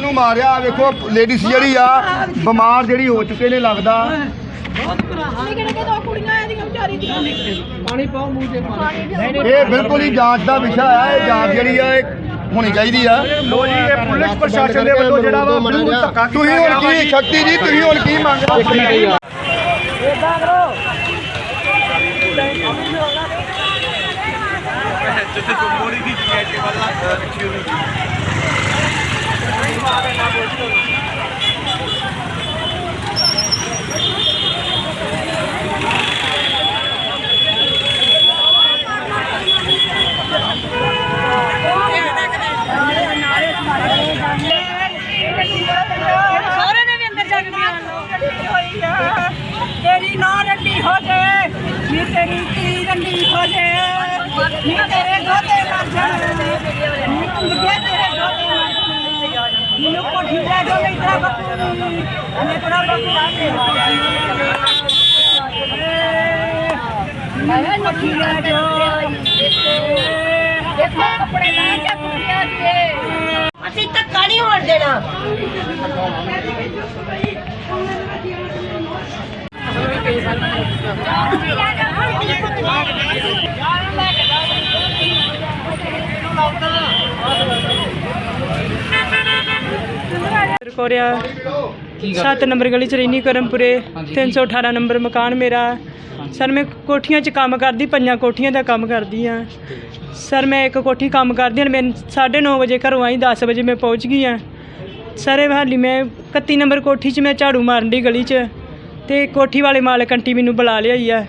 ਨੂੰ ਮਾਰਿਆ ਵੇਖੋ ਲੇਡੀਜ਼ ਜਿਹੜੀ ਆ ਬਿਮਾਰ ਜਿਹੜੀ ਹੋ ਚੁੱਕੇ ਨੇ ਲੱਗਦਾ। ਦੋ ਪਾਣੀ ਪਾਓ ਮੂੰਹ ਤੇ ਇਹ ਬਿਲਕੁਲ ਹੀ ਜਾਂਚ ਦਾ ਵਿਸ਼ਾ ਆ ਇਹ ਜਾਂਚ ਜਿਹੜੀ ਆ ਇਹ ਹੋਣੀ ਚਾਹੀਦੀ ਆ। ਲੋ ਜੀ ਇਹ ਪੁਲਿਸ ਪ੍ਰਸ਼ਾਸਨ ਦੇ ਵੱਲੋਂ ਜਿਹੜਾ ਵਾ ਬਿਲਕੁਲ ਧੱਕਾ ਤੁਸੀਂ ਹੁਣ ਕੀ ਸ਼ਕਤੀ ਜੀ ਤੁਸੀਂ ਹੁਣ ਕੀ ਮੰਗਦੇ ਹੋ? ਸਾਰੇ ਨੇ ਵੀ ਅੰਦਰ ਜਾ ਕੇ ਬਿਆਨ ਹੋਈ। ਆ ਤੇਰੀ ਨਾ ਰੱਡੀ ਹੋ ਜਾਏ ਨੀ ਤੇਰੀ ਕੀ ਰੰਡੀ ਹੋ ਜਾਏ ਨੀ ਤੇਰੇ ਦੋਤੇ ਮਰ ਜਾਣ, ਨੀ ਤੇਰੇ ਦੋਤੇ ਨਹੀਂ ਤੇਰਾ ਬੱਕੂ ਨੇ ਤੇਰਾ ਬੱਕੂ ਆ ਕੇ ਮੈਂ ਨੱਠੀ ਲੈ ਜਾ ਦੇਖੋ ਕੱਪੜੇ ਲੈ ਜਾ ਕੁੜੀਆਂ ਦੇ ਅਸੀਂ ਧੱਕਾ ਨਹੀਂ ਹੋਣ ਦੇਣਾ। ਕੋਰਿਆ 7 ਨੰਬਰ ਗਲੀ ਚ ਰਹਿਨੀ ਕਰਮਪੁਰੇ 318 ਨੰਬਰ ਮਕਾਨ ਮੇਰਾ। ਸਰ ਮੈਂ ਕੋਠੀਆਂ 'ਚ ਕੰਮ ਕਰਦੀ ਪੰਜਾਂ ਕੋਠੀਆਂ ਦਾ ਕੰਮ ਕਰਦੀ ਆ। ਸਰ ਮੈਂ ਇੱਕ ਕੋਠੀ ਕੰਮ ਕਰਦੀ ਹਾਂ ਮੈਂ 9:30 ਵਜੇ ਘਰੋਂ ਆਈ 10 ਵਜੇ ਮੈਂ ਪਹੁੰਚ ਗਈ ਆ। ਸਰ ਇਹ ਹਾਲੀ ਮੈਂ 31 ਨੰਬਰ ਕੋਠੀ 'ਚ ਮੈਂ ਝਾੜੂ ਮਾਰਨ ਦੀ ਗਲੀ 'ਚ ਤੇ ਕੋਠੀ ਵਾਲੇ ਮਾਲਕ ਆਂਟੀ ਮੈਨੂੰ ਬੁਲਾ ਲਿਆਈ ਆ।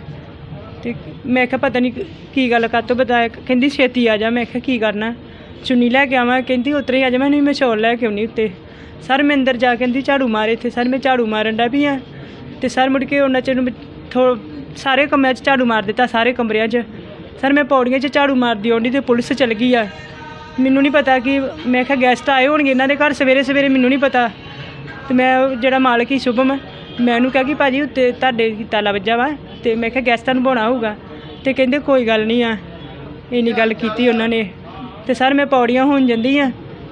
ਤੇ ਮੈਂ ਕਿਹਾ ਪਤਾ ਨਹੀਂ ਕੀ ਗੱਲ ਕਾਤੋਂ ਬਤਾਇਆ ਕਹਿੰਦੀ ਛੇਤੀ ਆ ਜਾ। ਮੈਂ ਕਿਹਾ ਕੀ ਕਰਨਾ? ਚੁੰਨੀ ਲੈ ਕੇ ਆਵਾਂ। ਕਹਿੰਦੀ ਉਤਰੇ ਆ ਜਾ। ਮੈਂ ਨਹੀਂ ਮੈਂ ਸ਼ੋਲ ਲੈ ਕੇ ਆਉਣੀ ਉੱਤੇ। ਸਰ ਮੈਂ ਅੰਦਰ ਜਾ ਕੇ ਕਹਿੰਦੀ ਝਾੜੂ ਮਾਰੇ ਇੱਥੇ, ਸਰ ਮੈਂ ਝਾੜੂ ਮਾਰਨ ਦਾ ਵੀ ਆ। ਤੇ ਸਰ ਮੁੜ ਕੇ ਉਹਨਾਂ ਚ ਨੂੰ ਥੋ, ਸਾਰੇ ਕਮਰਿਆਂ 'ਚ ਝਾੜੂ ਮਾਰ ਦਿੱਤਾ, ਸਾਰੇ ਕਮਰਿਆਂ 'ਚ। ਸਰ ਮੈਂ ਪੌੜੀਆਂ 'ਚ ਝਾੜੂ ਮਾਰਦੀ ਆਉਂਦੀ ਤੇ ਪੁਲਿਸ ਚਲ ਗਈ ਆ। ਮੈਨੂੰ ਨਹੀਂ ਪਤਾ ਕਿ, ਮੈਂ ਕਿਹਾ ਗੈਸਟ ਆਏ ਹੋਣਗੇ ਇਹਨਾਂ ਦੇ ਘਰ ਸਵੇਰੇ ਸਵੇਰੇ, ਮੈਨੂੰ ਨਹੀਂ ਪਤਾ। ਤੇ ਮੈਂ ਉਹ ਜਿਹੜਾ ਮਾਲਕ ਹੀ ਸ਼ੁਭਮ, ਮੈਂ ਉਹਨੂੰ ਕਿਹਾ ਕਿ ਭਾਜੀ ਉੱਤੇ ਤੁਹਾਡੇ ਕੀ ਤਾਲਾ ਵੱਜਾ ਵਾ, ਤੇ ਮੈਂ ਕਿਹਾ ਗੈਸਟਾਂ ਨੂੰ ਬੋਣਾ ਹੋਊਗਾ। ਤੇ ਕਹਿੰਦੇ ਕੋਈ ਗੱਲ ਨਹੀਂ ਆ। ਇੰਨੀ ਗੱਲ ਕੀਤੀ ਉਹਨਾਂ ਨੇ। ਤੇ ਸਰ ਮੈਂ ਪੌੜੀਆਂ ਹੋਣ ਜਾਂਦੀ ਆ।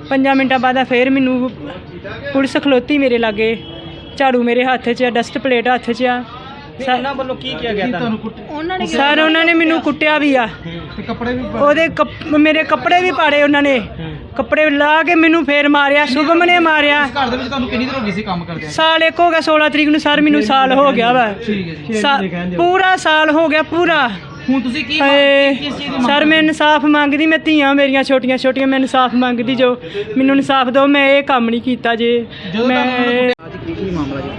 ਪੰਜਾਂ ਮਿੰਟਾਂ ਬਾਅਦ ਫੇਰ ਮੈਨੂੰ ਪੁਲਿਸ ਖਲੋਤੀ ਮੇਰੇ ਲਾਗੇ। ਝਾੜੂ ਮੇਰੇ ਹੱਥ 'ਚ ਆ ਡਸਟ ਪਲੇਟ ਹੱਥ 'ਚ ਆ। ਉਹਨਾਂ ਵੱਲੋਂ ਕੀ ਕਿਹਾ ਗਿਆ ਤੁਹਾਨੂੰ ਸਰ ਉਹਨਾਂ ਨੇ ਮੈਨੂੰ ਕੁੱਟਿਆ। ਵੀ ਆ। ਉਹਦੇ ਕੱਪ- ਮੇਰੇ ਕੱਪੜੇ ਵੀ ਪਾੜੇ ਉਹਨਾਂ ਨੇ। ਕੱਪੜੇ ਲਾ ਕੇ ਮੈਨੂੰ ਫੇਰ ਮਾਰਿਆ ਸ਼ੁਭਮ ਨੇ ਮਾਰਿਆ। ਘਰ ਦੇ ਵਿੱਚ ਤੁਹਾਨੂੰ ਕਿੰਨੀ ਦੇਰ ਹੋ ਗਈ ਸੀ ਕੰਮ ਕਰਦੇ ਸਾਲ ਇੱਕ ਹੋ ਗਿਆ 16 ਤਰੀਕ ਨੂੰ ਸਰ ਮੈਨੂੰ ਸਾਲ ਹੋ ਗਿਆ ਵਾ। ਪੂਰਾ ਸਾਲ ਹੋ ਗਿਆ ਪੂਰਾ। ਹੁਣ ਤੁਸੀਂ ਕੀ ਹਾਏ, ਕਿਸ ਚੀਜ਼ ਦੀ ਸਰ ਮੈਂ ਇਨਸਾਫ ਮੰਗਦੀ ਮੈਂ ਧੀਆਂ ਮੇਰੀਆਂ ਛੋਟੀਆਂ ਛੋਟੀਆਂ ਮੈਂ ਇਨਸਾਫ ਮੰਗਦੀ ਜੋ ਮੈਨੂੰ ਇਨਸਾਫ ਦਿਓ ਮੈਂ ਇਹ ਕੰਮ ਨਹੀਂ ਕੀਤਾ ਜੇ। ਮੈਂ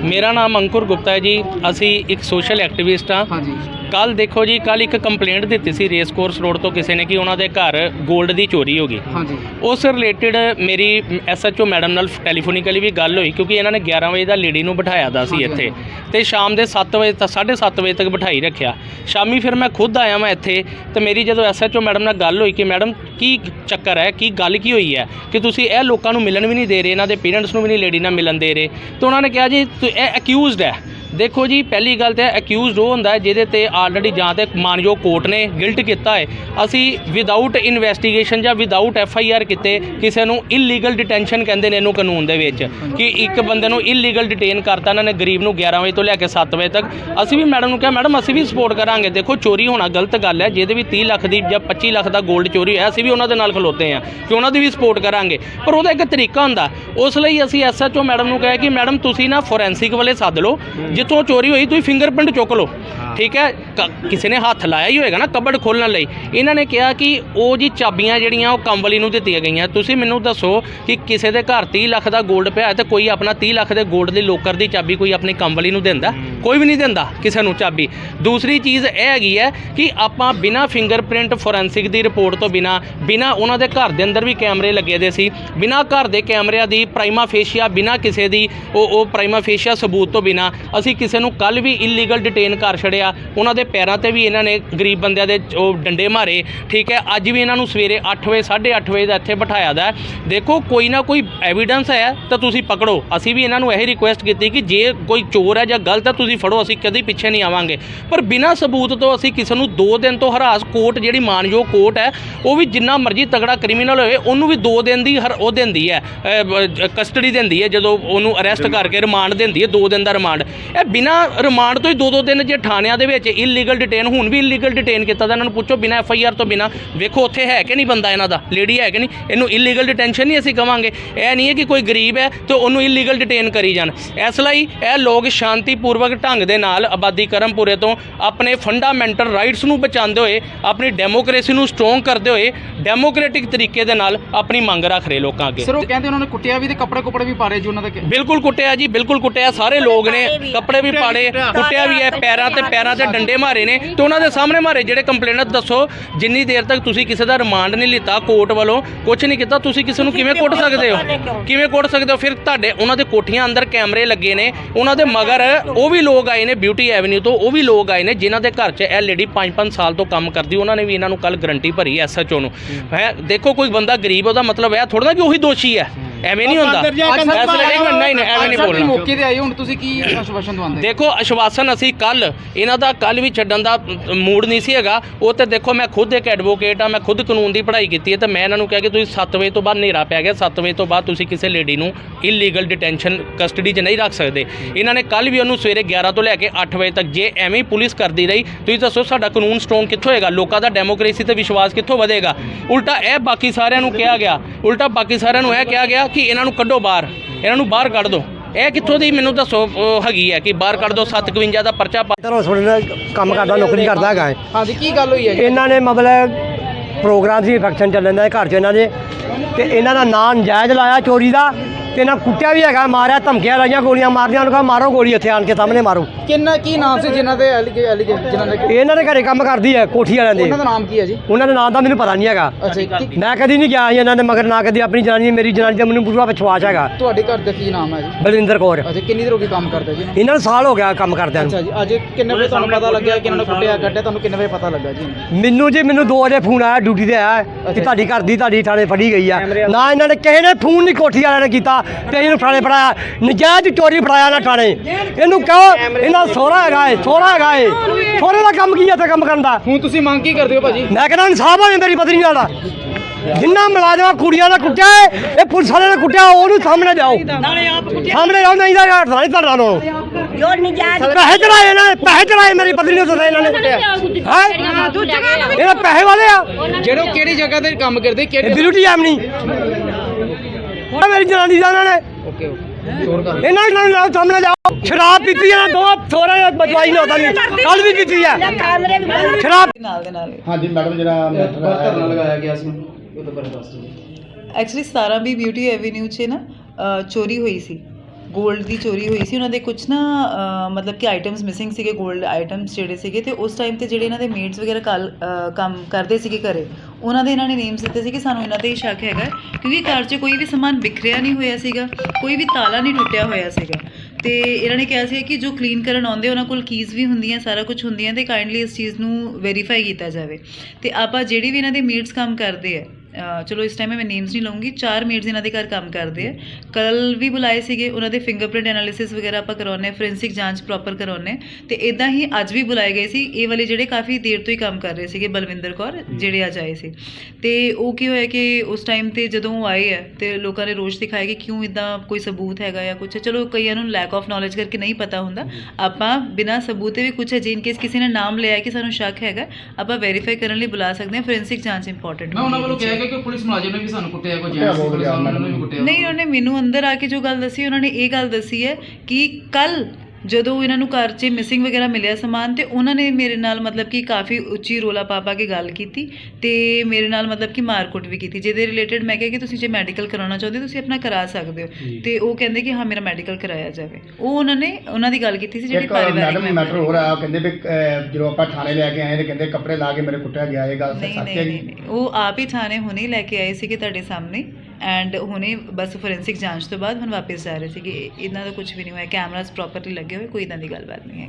ਮੇਰਾ ਨਾਮ ਅੰਕੁਰ ਗੁਪਤਾ ਹੈ ਜੀ। ਅਸੀਂ ਇੱਕ ਸੋਸ਼ਲ ਐਕਟਿਵਿਸਟ ਹਾਂ। ਹਾਂਜੀ। ਕੱਲ ਦੇਖੋ ਜੀ ਕੱਲ ਇੱਕ ਕੰਪਲੇਂਟ ਦਿੱਤੀ ਸੀ ਰੇਸ ਕੋਰਸ ਰੋਡ ਤੋਂ ਕਿਸੇ ਨੇ ਕਿ ਉਹਨਾਂ ਦੇ ਘਰ 골ਡ ਦੀ ਚੋਰੀ ਹੋ ਗਈ। ਹਾਂਜੀ। ਉਸ ਰਿਲੇਟਡ ਮੇਰੀ ਐਸਐਚਓ ਮੈਡਮ ਨਾਲ ਟੈਲੀਫੋਨਿਕਲੀ ਵੀ ਗੱਲ ਹੋਈ ਕਿਉਂਕਿ ਇਹਨਾਂ ਨੇ 11 ਵਜੇ ਦਾ ਲੇਡੀ ਨੂੰ ਬਿਠਾਇਆ ਦਾ ਸੀ ਇੱਥੇ। ਤੇ ਸ਼ਾਮ ਦੇ 7 ਵਜੇ ਤੱਕ 7:30 ਵਜੇ ਤੱਕ ਬਿਠਾਈ ਰੱਖਿਆ। ਸ਼ਾਮੀ ਫਿਰ ਮੈਂ ਖੁਦ ਆਇਆ ਮੈਂ ਇੱਥੇ ਤੇ ਮੇਰੀ ਜਦੋਂ ਐਸਐਚਓ ਮੈਡਮ ਨਾਲ ਗੱਲ ਹੋਈ ਕਿ ਮੈਡਮ ਕੀ ਚੱਕਰ ਹੈ, ਕੀ ਗੱਲ ਕੀ ਹੋਈ ਹੈ ਕਿ ਤੁਸੀਂ ਇਹ ਲੋਕਾਂ ਨੂੰ ਮਿਲਣ ਵੀ ਨਹੀਂ ਦੇ ਰਹੇ, ਇਹਨਾਂ ਦੇ ਪੇਰੈਂਟਸ ਨੂੰ ਵੀ ਨਹੀਂ, ਲੇਡੀ ਨਾਲ ਮਿਲਣ ਦੇ ਰਹੇ। ਤੇ ਉਹਨਾਂ ਨੇ ਕਿਹਾ ਜੀ, ਤੁ- ਇਹ ਅਕਿਊਜ਼ਡ ਹੈ। ਦੇਖੋ ਜੀ, ਪਹਿਲੀ ਗੱਲ ਤੇ ਅਕਿਊਜ਼ਡ ਉਹ ਹੁੰਦਾ ਹੈ ਜਿਹਦੇ ਤੇ ਆਲਰੇਡੀ ਜਾਂ ਤੇ ਮਾਨਯੋਗ ਕੋਰਟ ਨੇ ਗਿਲਟ ਕੀਤਾ ਹੈ। ਅਸੀਂ ਵਿਦਆਊਟ ਇਨਵੈਸਟੀਗੇਸ਼ਨ ਜਾਂ ਵਿਦਆਊਟ ਐਫ ਆਈ ਆਰ ਕੀਤੇ, ਕਿਸੇ ਨੂੰ ਇਲੀਗਲ ਡਿਟੈਂਸ਼ਨ ਕਹਿੰਦੇ ਨੇ ਇਹਨੂੰ ਕਾਨੂੰਨ ਦੇ ਵਿੱਚ। ਕਿ ਇੱਕ ਬੰਦੇ ਨੂੰ ਇਲੀਗਲ ਡਿਟੇਨ ਕਰਤਾ, ਇਹਨਾਂ ਨੇ ਗਰੀਬ ਨੂੰ 11 ਵਜੇ ਤੋਂ ਲੈ ਕੇ 7 ਵਜੇ ਤੱਕ। ਅਸੀਂ ਵੀ ਮੈਡਮ ਨੂੰ ਕਿਹਾ ਮੈਡਮ ਅਸੀਂ ਵੀ ਸਪੋਰਟ ਕਰਾਂਗੇ। ਦੇਖੋ, ਚੋਰੀ ਹੋਣਾ ਗਲਤ ਗੱਲ ਹੈ। ਜਿਹਦੇ ਵੀ 30 ਲੱਖ ਦੀ ਜਾਂ 25 ਲੱਖ ਦਾ 골ਡ ਚੋਰੀ ਹੋਇਆ, ਅਸੀਂ ਵੀ ਉਹਨਾਂ ਦੇ ਨਾਲ ਖਲੋਤੇ ਹਾਂ ਕਿ ਉਹਨਾਂ ਦੀ ਵੀ ਸਪੋਰਟ ਕਰਾਂਗੇ। ਪਰ ਉਹਦਾ ਇੱਕ ਤਰੀਕਾ ਹੁੰਦਾ। ਉਸ ਲਈ ਅਸੀਂ ਐਸਐਚਓ ਮੈਡਮ ਨੂੰ ਕਿਹਾ ਕਿ ਮੈਡਮ ਤੁਸੀਂ ਨਾ ਫੋਰੈਂਸਿਕ ਵਾਲੇ ਸੱਦ ਲਓ। ਜਿੱਥੋਂ ਚੋਰੀ ਹੋਈ ਤੁਸੀਂ ਫਿੰਗਰਪ੍ਰਿੰਟ ਚੁੱਕ ਲਓ। ਠੀਕ ਹੈ? ਕ- ਕਿਸੇ ਨੇ ਹੱਥ ਲਾਇਆ ਹੀ ਹੋਏਗਾ ਨਾ ਕਬੜ ਖੋਲਣ ਲਈ। ਇਹਨਾਂ ਨੇ ਕਿਹਾ ਕਿ ਉਹ ਜੀ ਚਾਬੀਆਂ ਜਿਹੜੀਆਂ ਉਹ ਕੰਬਲੀ ਨੂੰ ਦਿੱਤੀਆਂ ਗਈਆਂ। ਤੁਸੀਂ ਮੈਨੂੰ ਦੱਸੋ ਕਿ ਕਿਸੇ ਦੇ ਘਰ 30 ਲੱਖ ਦਾ 골ਡ ਪਿਆ ਹੈ ਤੇ ਕੋਈ ਆਪਣਾ 30 ਲੱਖ ਦੇ 골ਡ ਦੀ ਲੋਕਰ ਦੀ ਚਾਬੀ ਕੋਈ ਆਪਣੀ ਕੰਬਲੀ ਨੂੰ ਦਿੰਦਾ? ਕੋਈ ਵੀ ਨਹੀਂ ਦਿੰਦਾ ਕਿਸੇ ਨੂੰ ਚਾਬੀ। ਦੂਸਰੀ ਚੀਜ਼ ਇਹ ਹੈਗੀ ਹੈ ਕਿ ਆਪਾਂ ਬਿਨਾ ਫਿੰਗਰਪ੍ਰਿੰਟ ਫੋਰੈਂਸਿਕ ਦੀ ਰਿਪੋਰਟ ਤੋਂ ਬਿਨਾ ਬਿਨਾ ਉਹਨਾਂ ਦੇ ਘਰ ਦੇ ਅੰਦਰ ਵੀ ਕੈਮਰੇ ਲੱਗੇ ਦੇ ਸੀ ਬਿਨਾ ਘਰ ਦੇ ਕੈਮਰਿਆਂ ਦੀ ਪ੍ਰਾਈਮਾ ਫੇਸ਼ੀਆ ਬਿਨਾ ਕਿਸੇ ਦੀ ਉਹ ਉਹ ਪ੍ਰਾਈਮਾ ਫੇਸ਼ੀਆ ਸਬੂਤ ਤੋਂ ਬਿਨਾ ਅਸੀਂ ਕਿਸੇ ਨੂੰ ਕੱਲ ਵੀ ਇਲੀਗਲ ਡਿਟੇਨ ਕਰ ਛੜਿਆ ਆ ਉਹਨਾਂ ਦੇ ਪੈਰਾਂ ਤੇ ਵੀ ਇਹਨਾਂ ਨੇ ਗਰੀਬ ਬੰਦਿਆਂ ਦੇ ਉਹ ਡੰਡੇ ਮਾਰੇ ਠੀਕ ਹੈ? ਅੱਜ ਵੀ ਇਹਨਾਂ ਨੂੰ ਸਵੇਰੇ 8 ਵਜੇ 8:30 ਵਜੇ ਦਾ ਇੱਥੇ ਬਿਠਾਇਆ ਦਾ। ਦੇਖੋ ਕੋਈ ਨਾ ਕੋਈ ਐਵੀਡੈਂਸ ਹੈ ਤਾਂ ਤੁਸੀਂ ਪਕੜੋ। ਅਸੀਂ ਵੀ ਇਹਨਾਂ ਨੂੰ ਇਹੀ ਰਿਕੁਐਸਟ ਕੀਤੀ ਕਿ ਜੇ ਕੋਈ ਚੋਰ ਹੈ ਜਾਂ ਗਲਤ ਹੈ ਤੁਸੀਂ ਫੜੋ ਅਸੀਂ ਕਦੀ ਪਿੱਛੇ ਨਹੀਂ ਆਵਾਂਗੇ। ਪਰ ਬਿਨਾਂ ਸਬੂਤ ਤੋਂ ਅਸੀਂ ਕਿਸੇ ਨੂੰ 2 ਦਿਨ ਤੋਂ ਹਰਾਸ ਕੋਰਟ ਜਿਹੜੀ ਮਾਨਯੋਗ ਕੋਰਟ ਹੈ ਉਹ ਵੀ ਜਿੰਨਾ ਮਰਜ਼ੀ ਤਗੜਾ ਕ੍ਰਿਮੀਨਲ ਹੋਵੇ ਉਹਨੂੰ ਵੀ 2 ਦਿਨ ਦੀ ਹਰ ਉਹ ਦਿੰਦੀ ਹੈ ਕਸਟਡੀ ਦਿੰਦੀ ਹੈ ਜਦੋਂ ਉਹਨੂੰ ਅਰੈਸਟ ਕਰਕੇ ਰਿਮਾਂਡ ਦਿੰਦੀ ਹੈ 2 ਦਿਨ ਦਾ ਰਿਮਾਂਡ ਇਹ ਬਿਨਾਂ ਰਿਮਾਂਡ ਤੋਂ ਹੀ 2-2 ਦਿਨ ਜੇ ਥਾਣਿਆਂ ਦੇ ਵਿੱਚ ਇਲੀਗਲ ਡਿਟੇਨ ਹੁਣ ਵੀ ਇਲੀਗਲ ਡਿਟੇਨ ਕੀਤਾ ਤਾਂ ਇਹਨਾਂ ਨੂੰ ਪੁੱਛੋ ਬਿਨਾਂ ਐਫ ਆਈ ਆਰ ਤੋਂ ਬਿਨਾਂ। ਵੇਖੋ ਉੱਥੇ ਹੈ ਕਿ ਨਹੀਂ ਬੰਦਾ ਇਹਨਾਂ ਦਾ? ਲੇਡੀ ਹੈ ਕਿ ਨਹੀਂ? ਇਹਨੂੰ ਇਲੀਗਲ ਡਿਟੈਂਸ਼ਨ ਨਹੀਂ ਅਸੀਂ ਕਵਾਂਗੇ। ਇਹ ਨਹੀਂ ਹੈ ਕਿ ਕੋਈ ਗਰੀਬ ਹੈ ਤੇ ਉਹਨੂੰ ਇਲੀਗਲ ਡਿਟੇਨ ਕਰੀ ਜਾਣ। ਇਸ ਲਈ ਇਹ ਲੋਕ ਸ਼ਾਂਤੀਪੂਰਵਕ ਢੰਗ ਦੇ ਨਾਲ ਆਬਾਦੀਕਰਨ ਪੂਰੇ ਤੋਂ ਆਪਣੇ ਫੰਡਾਮੈਂਟਲ ਰਾਈਟਸ ਨੂੰ ਬਚਾਉਂਦੇ ਹੋਏ ਆਪਣੀ ਡੈਮੋਕ੍ਰੇਸੀ ਨੂੰ ਸਟਰੋਂਗ ਕਰਦੇ ਹੋਏ ਡੈਮੋਕ੍ਰੈਟਿਕ ਤਰੀਕੇ ਦੇ ਨਾਲ ਆਪਣੀ ਮੰਗ ਰੱਖ ਰਹੇ ਲੋਕਾਂ ਅੱਗੇ। ਸਰ ਉਹ ਕਹਿੰਦੇ ਉਹਨਾਂ ਨੇ ਕੁੱਟਿਆ ਵੀ ਤੇ ਕੱਪੜੇ ਕੁੱਪੜੇ ਵੀ ਪਾੜੇ ਜੀ ਉਹਨਾਂ ਦੇ ਬਿਲਕੁਲ ਕੁੱਟਿਆ ਜੀ ਬਿਲਕੁਲ ਕੁੱਟਿਆ। ਸਾਰੇ ਲੋਕ ਨੇ ਕੱਪੜੇ ਵੀ ਪਾੜੇ ਕੁੱਟਿਆ। ਵੀ ਹੈ ਪੈਰਾਂ ਤੇ ਪੈਰਾਂ ਤੇ ਡੰਡੇ ਮਾਰੇ ਨੇ ਤੇ ਉਹਨਾਂ ਦੇ ਸਾਹਮਣੇ ਮਾਰੇ ਜਿਹੜੇ ਕੰਪਲੇਨਟ ਦੱਸੋ ਜਿੰਨੀ ਦੇਰ ਤੱਕ ਤੁਸੀਂ ਕਿਸੇ ਦਾ ਰਿਮਾਂਡ ਨਹੀਂ ਲਿੱਤਾ ਕੋਰਟ ਵੱਲੋਂ ਕੁਝ ਨਹੀਂ ਕੀਤਾ ਤੁਸੀਂ ਕਿਸੇ ਨੂੰ ਕਿਵੇਂ ਕੁੱਟ ਸਕਦੇ ਹੋ? ਕਿਵੇਂ ਕੁੱਟ ਸਕਦੇ ਹੋ? ਫਿਰ ਤੁਹਾਡੇ ਉਹਨਾਂ ਦੇ ਕੋਠੀਆਂ ਅੰਦਰ ਕੈਮਰੇ ਲੱਗੇ ਨੇ ਉਹਨਾਂ ਦੇ ਮਗਰ ਉਹ ਵੀ ਲੋਕ ਆਏ ਨੇ ਬਿਊਟੀ ਐਵਨਿਊ ਤੋਂ ਉਹ ਵੀ ਲੋਕ ਆਏ ਨੇ ਜਿਨ੍ਹਾਂ ਦੇ ਘਰ 'ਚ ਇਹ ਲੇਡੀ 5-5 ਸਾਲ ਤੋਂ ਕੰਮ ਕਰਦੀ ਉਹਨਾਂ ਨੇ ਵੀ ਇਹਨਾਂ ਨੂੰ ਕੱਲ ਗਰੰਟੀ ਭਰੀ ਐਸਐਚਓ ਨੂੰ। ਹੈ। ਦੇਖੋ ਕੋਈ ਬੰਦਾ ਗਰੀਬ ਉਹਦਾ ਮਤਲਬ ਇਹ ਥੋੜਾ ਨਾ ਕਿ ਉਹੀ ਦੋਸ਼ੀ ਹੈ। ਐਵੇਂ ਨਹੀਂ ਹੁੰਦਾ। ਇੱਕ ਮਿੰਟ ਨਹੀਂ ਨਹੀਂ ਐਵੇਂ ਨਹੀਂ ਬੋਲਣਾ। ਮੌਕੇ ਤੇ ਆਏ ਹੁਣ ਤੁਸੀਂ ਕੀ ਆਸ਼ਵਾਸਨ ਦਵਾਉਂਦੇ ਦੇਖੋ ਆਸ਼ਵਾਸਨ ਅਸੀਂ ਕੱਲ ਇਹਨਾਂ ਦਾ ਕੱਲ ਵੀ ਛੱਡਣ ਦਾ ਮੂਡ ਨਹੀਂ ਸੀ ਹੈਗਾ। ਉਹ ਤੇ ਦੇਖੋ ਮੈਂ ਖੁਦ ਇੱਕ ਐਡਵੋਕੇਟ ਆ ਮੈਂ ਖੁਦ ਕਾਨੂੰਨ ਦੀ ਪੜ੍ਹਾਈ ਕੀਤੀ ਹੈ ਤੇ ਮੈਂ ਇਹਨਾਂ ਨੂੰ ਕਿਹਾ ਕਿ ਤੁਸੀਂ 7 ਵਜੇ ਤੋਂ ਬਾਅਦ ਹਨੇਰਾ ਪੈ ਗਿਆ 7 ਵਜੇ ਤੋਂ ਬਾਅਦ ਤੁਸੀਂ ਕਿਸੇ ਲੇਡੀ ਨੂੰ ਇਲੀਗਲ ਡਿਟੈਂਸ਼ਨ ਕਸਟਡੀ 'ਚ ਨਹੀਂ ਰੱਖ ਸਕਦੇ। ਇਹਨਾਂ ਨੇ ਕੱਲ ਵੀ ਉਹਨੂੰ ਸਵੇਰੇ 11 ਤੋਂ ਲੈ ਕੇ 8 ਵਜੇ ਤੱਕ ਜੇ ਐਵੇਂ ਹੀ ਪੁਲਿਸ ਕਰਦੀ ਰਹੀ ਤੁਸੀਂ ਦੱਸੋ ਸਾਡਾ ਕਾਨੂੰਨ ਸਟਰੋਂਗ ਕਿੱਥੋਂ ਹੋਏਗਾ ਲੋਕਾਂ ਦਾ ਡੈਮੋਕ੍ਰੇਸੀ ਤੇ ਵਿਸ਼ਵਾਸ ਕਿੱਥੋਂ ਵਧੇਗਾ? ਉਲਟਾ ਇਹ ਬਾਕੀ ਸਾਰਿਆਂ ਨੂੰ ਕਿਹਾ ਗਿਆ ਉਲਟਾ ਬਾਕੀ ਸਾਰਿਆਂ ਨੂੰ ਇਹ ਕਿਹਾ ਗਿਆ ਕਿ ਇਹਨਾਂ ਨੂੰ ਕੱਢੋ ਬਾਹਰ ਇਹਨਾਂ ਨੂੰ ਬਾਹਰ ਕੱਢ ਦਿਓ। ਇਹ ਕਿੱਥੋਂ ਦੀ ਮੈਨੂੰ ਦੱਸੋ ਉਹ ਹੈਗੀ ਹੈ ਕਿ ਬਾਹਰ ਕੱਢ ਦਿਓ 751 ਦਾ ਪਰਚਾ ਪਾ ਇੱਧਰ ਹਸਪੀਟਲ ਦਾ ਕੰਮ ਕਰਦਾ ਨੌਕਰੀ ਕਰਦਾ ਹੈਗਾ ਹੈ। ਹਾਂਜੀ ਕੀ ਗੱਲ ਹੋਈ ਹੈ ਜੀ? ਇਹਨਾਂ ਨੇ ਮਤਲਬ ਪ੍ਰੋਗਰਾਮ ਸੀ ਫੰਕਸ਼ਨ ਚੱਲਣ ਦਾ ਘਰ 'ਚ ਇਹਨਾਂ ਦੇ ਤੇ ਇਹਨਾਂ ਦਾ ਨਾਂ ਨਜਾਇਜ਼ ਲਾਇਆ ਚੋਰੀ ਦਾ। ਤੇ ਇਹਨਾਂ ਕੁੱਟਿਆ ਵੀ ਹੈਗਾ ਮਾਰਿਆ ਧਮਕੀਆਂ ਲਾਈਆਂ ਗੋਲੀਆਂ ਮਾਰਦੀਆਂ ਉਹਨੂੰ ਕਹਾ ਮਾਰੋ ਗੋਲੀ ਇੱਥੇ ਆਣ ਕੇ ਸਾਹਮਣੇ ਮਾਰੋ। ਕਿੰਨਾ ਕੀ ਨਾਮ ਸੀ ਜਿਨ੍ਹਾਂ ਦੇ ਐਲੀਗੇ ਜਿਨ੍ਹਾਂ ਦੇ ਇਹਨਾਂ ਦੇ ਘਰੇ ਕੰਮ ਕਰਦੀ ਹੈ ਕੋਠੀ ਵਾਲਿਆਂ ਦੇ। ਉਹਨਾਂ ਦਾ ਨਾਮ ਕੀ ਹੈ ਜੀ? ਉਹਨਾਂ ਦੇ ਨਾਂ ਦਾ ਮੈਨੂੰ ਪਤਾ ਨਹੀਂ ਹੈਗਾ। ਮੈਂ ਕਦੀ ਨਹੀਂ ਗਿਆ ਇਹਨਾਂ ਦੇ ਮਗਰ ਨਾ ਕਦੀ ਆਪਣੀ ਜਨਾਨੀ ਮੇਰੀ ਜਨਾਨੀ ਦਾ ਮੈਨੂੰ ਪੂਰਾ ਵਿਸ਼ਵਾਸ ਹੈਗਾ। ਤੁਹਾਡੇ ਘਰ ਦਾ ਕੀ ਨਾਮ ਹੈ ਜੀ? ਬਲਵਿੰਦਰ ਕੌਰ। ਅੱਛਾ ਕਿੰਨੀ ਦੇਰ ਹੋ ਗਈ ਕੰਮ ਕਰਦੇ ਜੀ? ਇਹਨਾਂ ਨੂੰ ਸਾਲ ਹੋ ਗਿਆ ਕੰਮ ਕਰਦਿਆਂ ਨੂੰ। ਅੱਛਾ ਜੀ ਅੱਜ ਕਿੰਨੇ ਵਜੇ ਤੁਹਾਨੂੰ ਪਤਾ ਲੱਗਿਆ ਕਿ ਇਹਨਾਂ ਨੇ ਕੁੱਟਿਆ ਕੱਢਿਆ ਤੁਹਾਨੂੰ ਕਿੰਨੇ ਵਜੇ ਪਤਾ ਲੱਗਾ ਜੀ? ਮੈਨੂੰ ਜੀ ਮੈਨੂੰ ਦੋ ਵਜੇ ਫੋਨ ਆਇਆ ਡਿਊਟੀ ਤੇ ਆਇਆ ਕਿ ਤੁਹਾਡੀ ਘਰ ਦੀ ਤੁਹਾਡੀ ਥਾਣੇ ਫੜੀ ਗਈ ਆ। ਨਾ ਇਹਨਾਂ ਨੇ ਕਿਸੇ ਨੇ ਫੋਨ ਨਹੀਂ ਕੋਠੀ ਵਾਲਿਆਂ ਨੇ ਕੀਤਾ। ਤੇ ਇਹਨੂੰ ਥਾਣੇ ਫੜਾਇਆ ਨਜਾਇਜ਼ ਚੋਰੀ ਫੜਾਇਆ ਨਾ ਥਾਣੇ ਇਹਨੂੰ ਕਹੋ ਇਹਨਾਂ ਸੋਹਰਾ ਹੈਗਾ ਏ ਸੋਹਰਾ ਹੈਗਾ ਏ। ਸੋਹਰੇ ਦਾ ਕੰਮ ਕੀ ਹੈ ਤੇ ਕੰਮ ਕਰਨ ਦਾ? ਹੁਣ ਤੁਸੀਂ ਮੰਗ ਕੀ ਕਰਦੇ ਹੋ ਭਾਜੀ? ਮੈਂ ਕਹਿੰਦਾ ਇਨਸਾਫ ਹੋਵੇ ਮੇਰੀ ਪਤਨੀ ਨਾਲ। ਜਿੰਨਾ ਮੁਲਾਜ਼ਮਾਂ ਕੁੜੀਆਂ ਦਾ ਕੁੱਟਿਆ ਏ, ਇਹ ਪੁਲਿਸ ਵਾਲਿਆਂ ਨੇ ਕੁੱਟਿਆ ਉਹਨੂੰ ਸਾਹਮਣੇ ਲਿਆਓ। ਸਾਹਮਣੇ ਆਓ ਨਹੀਂ ਯਾਰ ਨਹੀਂ ਤੁਹਾਡਾ ਨੂੰ ਜੋ ਨਜਾਇਜ਼ ਪੈਸੇ ਚੜਾਏ ਇਹਨਾਂ ਨੇ ਪੈਸੇ ਚੜਾਏ ਮੇਰੀ ਪਤਨੀ ਨੂੰ ਤਾਂ ਇਹਨਾਂ ਨੇ। ਹੈ? ਇਹ ਪੈਸੇ ਵਾਲੇ ਆ। ਜਿਹੜੇ ਉਹ ਕਿਹੜੀ ਜਗ੍ਹਾ ਤੇ ਕੰਮ ਕਰਦੇ ਇਹ ਕਿਹੜੇ ਬਿਊਟੀ ਐਮ ਨਹੀਂ ਉਹ ਮੇਰੀ ਜਨਾਨੀ ਦਾ ਇਹਨਾਂ ਨੇ ਓਕੇ ਓਕੇ। ਸ਼ੋਰ ਕਰ। ਇਹਨਾਂ ਨਾਲ ਨਾਲ ਸਾਹਮਣੇ ਜਾਓ ਸ਼ਰਾਬ ਪੀਤੀ ਹੈ ਦੋ ਥੋੜਾ ਬਚਵਾਈ ਨਾ ਨਹੀਂ ਕੱਲ ਵੀ। ਪੀਤੀ ਹੈ ਕੈਮਰੇ ਵੀ ਬੰਦ ਸ਼ਰਾਬ ਹਾਂਜੀ ਮੈਡਮ ਜਿਹੜਾ ਮੈਟਰ ਧਰਨਾ ਲਗਾਇਆ ਗਿਆ ਸੀ। ਉਹ ਤਾਂ ਬਾਰੇ ਦੱਸ ਦਿਓ। ਐਕਚੁਅਲੀ 17 ਵੀ ਬਿਊਟੀ ਐਵੇਨਿਊ 'ਚ ਨਾ ਚੋਰੀ ਹੋਈ ਸੀ। ਗੋਲਡ ਦੀ ਚੋਰੀ ਹੋਈ ਸੀ, ਉਹਨਾਂ ਦੇ ਕੁਝ ਨਾ ਮਤਲਬ ਕਿ ਆਈਟਮਸ ਮਿਸਿੰਗ ਸੀਗੇ ਗੋਲਡ ਆਈਟਮਸ ਜਿਹੜੇ ਸੀਗੇ ਤੇ ਉਸ ਟਾਈਮ ਤੇ ਜਿਹੜੇ ਇਹਨਾਂ ਦੇ ਮੇਡਸ ਵਗੈਰਾ ਕੱਲ ਕੰਮ ਕਰਦੇ ਸੀਗੇ ਘਰੇ, ਉਹਨਾਂ ਦੇ ਇਹਨਾਂ ਨੇ ਨੇਮਸ ਦਿੱਤੇ ਸੀ ਕਿ ਸਾਨੂੰ ਇਹਨਾਂ ਤੇ ਹੀ ਸ਼ੱਕ ਹੈਗਾ, ਕਿਉਂਕਿ ਘਰ 'ਚ ਕੋਈ ਵੀ ਸਮਾਨ ਵਿਖਰਿਆ ਨਹੀਂ ਹੋਇਆ ਸੀਗਾ, ਕੋਈ ਵੀ ਤਾਲਾ ਨਹੀਂ ਟੁੱਟਿਆ ਹੋਇਆ ਸੀਗਾ। ਤੇ ਇਹਨਾਂ ਨੇ ਕਿਹਾ ਸੀ ਕਿ ਜੋ ਕਲੀਨ ਕਰਨ ਆਉਂਦੇ, ਉਹਨਾਂ ਕੋਲ ਕੀਜ਼ ਵੀ ਹੁੰਦੀਆਂ, ਸਾਰਾ ਕੁਝ ਹੁੰਦੀਆਂ ਤੇ ਕਾਈਂਡਲੀ ਇਸ ਚੀਜ਼ ਨੂੰ ਵੈਰੀਫਾਈ ਕੀਤਾ ਜਾਵੇ। ਤੇ ਆਪਾਂ ਜਿਹੜੀ ਵੀ ਇਹਨਾਂ ਦੇ ਮੇਡਸ ਕੰਮ ਕਰਦੇ ਆ ਚਲੋ ਇਸ ਟਾਈਮ ਮੈਂ ਨੇਮਸ ਨਹੀਂ ਲਵਾਂਗੀ ਚਾਰ ਮੇਡਸ ਇਹਨਾਂ ਦੇ ਘਰ ਕੰਮ ਕਰਦੇ ਆ। ਕੱਲ ਵੀ ਬੁਲਾਏ ਸੀਗੇ ਉਹਨਾਂ ਦੇ ਫਿੰਗਰਪ੍ਰਿੰਟ ਐਨਾਲਿਸਿਸ ਵਗੈਰਾ ਆਪਾਂ ਕਰਾਉਨੇ ਫੋਰੈਂਸਿਕ ਜਾਂਚ ਪ੍ਰੋਪਰ ਕਰਾਉਨੇ ਤੇ ਇਦਾਂ ਹੀ ਅੱਜ ਵੀ ਬੁਲਾਏ ਗਏ ਸੀ ਇਹ ਵਾਲੇ ਜਿਹੜੇ ਕਾਫੀ ਦੇਰ ਤੋਂ ਹੀ ਕੰਮ ਕਰ ਰਹੇ ਸੀਗੇ ਬਲਵਿੰਦਰ ਕੌਰ ਜਿਹੜੇ ਅੱਜ ਆਏ ਸੀ। ਤੇ ਉਹ ਕੀ ਹੋਇਆ ਕਿ ਉਸ ਟਾਈਮ ਤੇ ਜਦੋਂ ਉਹ ਆਏ ਆ ਤੇ ਲੋਕਾਂ ਨੇ ਰੋਸ਼ ਦਿਖਾਇਆ ਕਿ ਕਿਉਂ ਇਦਾਂ ਕੋਈ ਸਬੂਤ ਹੈਗਾ ਜਾਂ ਕੁਝ ਚਲੋ ਕਈਆਂ ਨੂੰ ਲੈਕ ਆਫ ਨੌਲੇਜ ਕਰਕੇ ਨਹੀਂ ਪਤਾ ਹੁੰਦਾ। ਆਪਾਂ ਬਿਨਾਂ ਸਬੂਤ ਦੇ ਵੀ ਕੁਝ ਹੈ ਜੇ ਇਨ ਕੇਸ ਕਿਸੇ ਨੇ ਨਾਮ ਲਿਆ ਕਿ ਸਾਨੂੰ ਸ਼ੱਕ ਹੈਗਾ ਆਪਾਂ ਵੈਰੀਫਾਈ ਕਰਨ ਲਈ ਬੁਲਾ ਸਕਦੇ ਹਾਂ ਫੋਰੈਂਸਿਕ ਜਾਂਚ ਇੰਪੋਰਟੈਂਟ ਮੈਂ ਉਹਨਾਂ ਵੱਲੋਂ ਕਿਹਾ ਗਿਆ ਕਿ ਪੁਲਿਸ ਮੁਲਾਜ਼ਮ ਨੇ ਵੀ ਸਾਨੂੰ ਕੁੱਟਿਆ ਕੋਈ ਜੈਂਟਸ ਪੁਲਿਸ ਵਾਲਿਆਂ ਨੇ ਵੀ ਕੁੱਟਿਆ। ਨਹੀਂ ਉਹਨੇ ਮੈਨੂੰ ਅੰਦਰ ਆ ਕੇ ਜੋ ਗੱਲ ਦੱਸੀ ਉਹਨਾਂ ਨੇ ਇਹ ਗੱਲ ਦੱਸੀ ਹੈ ਕਿ ਕੱਲ ਜਦੋਂ ਇਹਨਾਂ ਨੂੰ ਘਰ 'ਚ ਮਿਸਿੰਗ ਵਗੈਰਾ ਮਿਲਿਆ ਸਮਾਨ ਤੇ ਉਹਨਾਂ ਨੇ ਮੇਰੇ ਨਾਲ ਮਤਲਬ ਕਿ ਕਾਫੀ ਉੱਚੀ ਰੋਲਾ ਪਾ ਪਾ ਕੇ ਗੱਲ ਕੀਤੀ ਤੇ ਮੇਰੇ ਨਾਲ ਮਤਲਬ ਕਿ ਮਾਰਕੁੱਟ ਵੀ ਕੀਤੀ। ਜਿਹਦੇ ਰਿਲੇਟਡ ਮੈਂ ਕਿਹਾ ਕਿ ਤੁਸੀਂ ਜੇ ਮੈਡੀਕਲ ਕਰਾਉਣਾ ਚਾਹੁੰਦੇ ਹੋ, ਤੁਸੀਂ ਆਪਣਾ ਕਰਾ ਸਕਦੇ ਹੋ। ਤੇ ਉਹ ਕਹਿੰਦੇ ਕਿ ਹਾਂ ਮੇਰਾ ਮੈਡੀਕਲ ਕਰਾਇਆ ਜਾਵੇ। ਉਹ ਉਹਨਾਂ ਨੇ ਉਹਨਾਂ ਦੀ ਗੱਲ ਕੀਤੀ ਸੀ ਜਿਹੜੀ ਪਾਰਿਵਾਰਿਕ ਮੈਡਮ ਮੈਟਰ ਹੋ। ਰਿਹਾ ਕਹਿੰਦੇ ਵੀ ਜਦੋਂ ਆਪਾਂ ਥਾਣੇ ਲੈ ਕੇ ਆਏ ਤੇ ਕਹਿੰਦੇ ਕੱਪੜੇ ਲਾ ਕੇ ਮੇਰੇ ਕੁੱਟਿਆ ਗਿਆ ਇਹ ਗੱਲ ਸੱਚ ਹੈ। ਉਹ ਆਪ ਹੀ ਥਾਣੇ ਹੁਣੇ ਲੈ ਕੇ ਆਏ ਸੀਗੇ ਤੁਹਾਡੇ ਸਾਹਮਣੇ। ਐਂਡ ਹੁਣੇ ਬਸ ਫੋਰੈਂਸਿਕ ਜਾਂਚ ਤੋਂ ਬਾਅਦ ਹੁਣ ਵਾਪਸ ਜਾ ਰਹੇ ਸੀਗੇ। ਇਹਨਾਂ ਦਾ ਕੁਝ ਵੀ ਨਹੀਂ ਹੋਇਆ। ਕੈਮਰਾਸ ਪ੍ਰੋਪਰਲੀ ਲੱਗੇ ਹੋਏ, ਕੋਈ ਇਦਾਂ ਦੀ ਗੱਲਬਾਤ ਨਹੀਂ ਹੈ।